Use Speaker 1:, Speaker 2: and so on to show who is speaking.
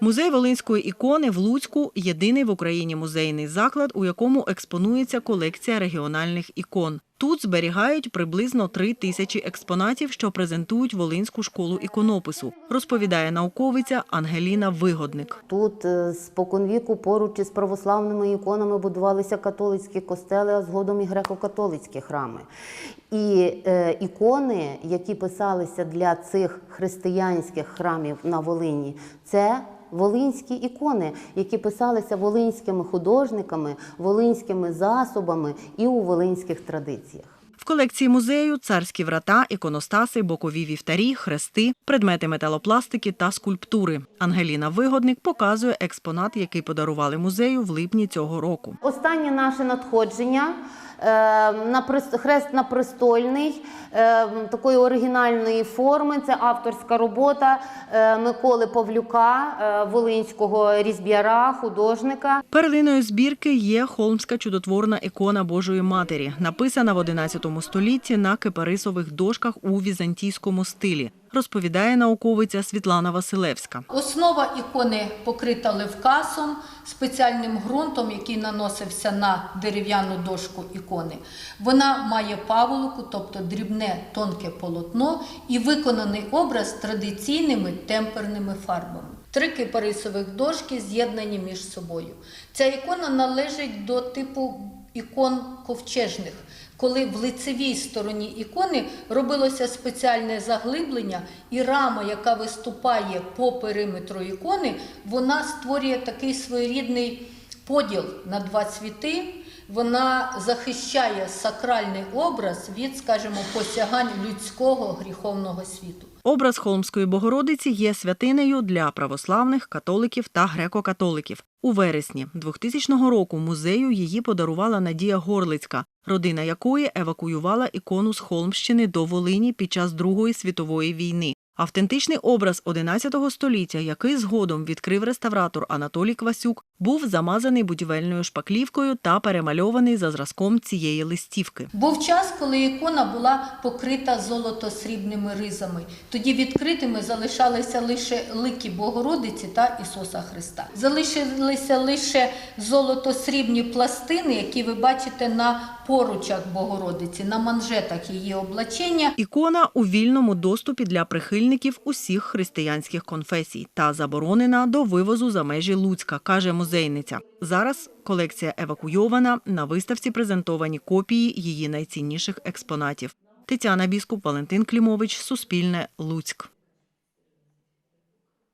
Speaker 1: Музей Волинської ікони в Луцьку єдиний в Україні музейний заклад, у якому експонується колекція регіональних ікон. Тут зберігають приблизно три тисячі експонатів, що презентують Волинську школу іконопису, розповідає науковиця Ангеліна Вигодник.
Speaker 2: Тут е, споконвіку поруч із православними іконами будувалися католицькі костели, а згодом і греко-католицькі храми. І е, ікони, які писалися для цих християнських храмів на Волині, це волинські ікони, які писалися волинськими художниками, волинськими засобами і у волинських традиціях.
Speaker 1: В колекції музею царські врата, іконостаси, бокові вівтарі, хрести, предмети металопластики та скульптури. Ангеліна Вигодник показує експонат, який подарували музею в липні цього року.
Speaker 2: Останнє наше надходження на хрест на престольний е, такої оригінальної форми. Це авторська робота е, Миколи Павлюка, е, волинського різб'яра, художника.
Speaker 1: Перлиною збірки є холмська чудотворна ікона Божої Матері, написана в XI столітті на кипарисових дошках у візантійському стилі, розповідає науковиця Світлана Василевська.
Speaker 3: Основа ікони покрита левкасом, спеціальним ґрунтом, який наносився на дерев'яну дошку ікони. Вона має паволоку, тобто дрібне тонке полотно, і виконаний образ традиційними темперними фарбами. Три кипарисових дошки з'єднані між собою. Ця ікона належить до типу ікон ковчежних, коли в лицевій стороні ікони робилося спеціальне заглиблення, і рама, яка виступає по периметру ікони, вона створює такий своєрідний поділ на два цвіти. Вона захищає сакральний образ від, скажімо, посягань людського гріховного світу.
Speaker 1: Образ Холмської Богородиці є святинею для православних, католиків та греко-католиків. У вересні 2000 року музею її подарувала Надія Горлицька, родина якої евакуювала ікону з Холмщини до Волині під час Другої світової війни. Автентичний образ XI століття, який згодом відкрив реставратор Анатолій Квасюк, був замазаний будівельною шпаклівкою та перемальований за зразком цієї листівки.
Speaker 3: Був час, коли ікона була покрита золото-срібними ризами. Тоді відкритими залишалися лише лики Богородиці та Ісуса Христа. Залишилися лише золото-срібні пластини, які ви бачите на поручах Богородиці, на манжетах її облачення.
Speaker 1: Ікона у вільному доступі для прихильників усіх християнських конфесій та заборонена до вивозу за межі Луцька, каже музейниця. Зараз колекція евакуйована. На виставці презентовані копії її найцінніших експонатів. Тетяна Біскуп, Валентин Клімович, Суспільне, Луцьк.